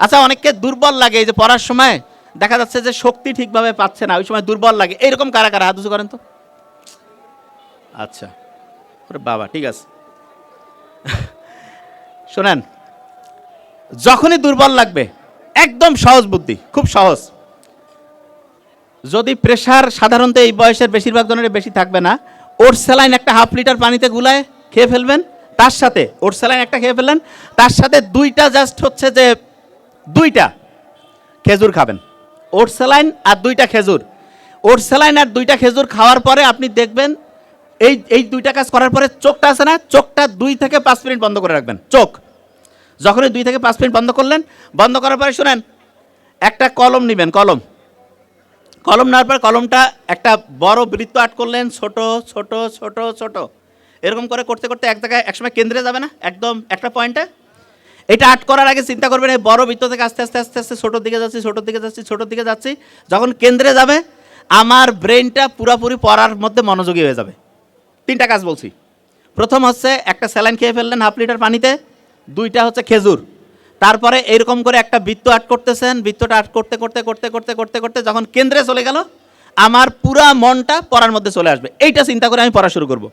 আচ্ছা অনেককে দুর্বল লাগে এই যে পড়ার সময়। দেখা যাচ্ছে যে শক্তি ঠিকভাবে পাচ্ছে না, ওই সময় দুর্বল লাগে। এইরকম কারা কারা? হাত করেন তো। আচ্ছা। ওরে বাবা, ঠিক আছে। শোনেন, যখনই দুর্বল লাগবে, একদম সহজ বুদ্ধি, খুব সহজ। যদি প্রেশার সাধারণত এই বয়সের বেশিরভাগ জনের বেশি থাকবে না, ওর স্যালাইন একটা হাফ লিটার পানিতে গুলায় খেয়ে ফেলবেন, তার সাথে, ওর স্যালাইন একটা খেয়ে ফেললেন, তার সাথে দুইটা জাস্ট হচ্ছে যে দুইটা খেজুর খাবেন। ওর স্যালাইন আর দুইটা খেজুর। ওর স্যালাইন আর দুইটা খেজুর খাওয়ার পরে আপনি দেখবেন এই এই দুইটা কাজ করার পরে চোখটা আছে না, চোখটা দুই থেকে পাঁচ মিনিট বন্ধ করে রাখবেন, চোখ। যখনই দুই থেকে পাঁচ মিনিট বন্ধ করলেন, বন্ধ করার পরে শুনেন, একটা কলম নেবেন, কলম। কলম নেওয়ার পর কলমটা একটা বড় বৃত্ত আট করলেন, ছোট ছোট ছোট ছোট। এরকম করে করতে করতে এক জায়গায়, একসময় কেন্দ্রে যাবে না, একদম একটা পয়েন্টে। এটা আট করার আগে চিন্তা করবেন, এই বড় বৃত্ত থেকে আস্তে আস্তে আস্তে আস্তে, ছোটোর দিকে যাচ্ছি, ছোটোর দিকে যাচ্ছি, ছোটোর দিকে যাচ্ছি, যখন কেন্দ্রে যাবে, আমার ব্রেনটা পুরাপুরি পড়ার মধ্যে মনোযোগী হয়ে যাবে। তিনটা কাজ বলছি। প্রথম হচ্ছে, একটা স্যালাইন খেয়ে ফেললেন হাফ লিটার পানিতে, দুইটা হচ্ছে খেজুর। তারপরে এরকম করে একটা বৃত্ত আট করতেছেন, বৃত্তটা আট করতে করতে করতে করতে করতে করতে যখন কেন্দ্রে চলে গেল, আমার পুরা মনটা পড়ার মধ্যে চলে আসবে। এইটা চিন্তা করে আমি পড়া শুরু করব।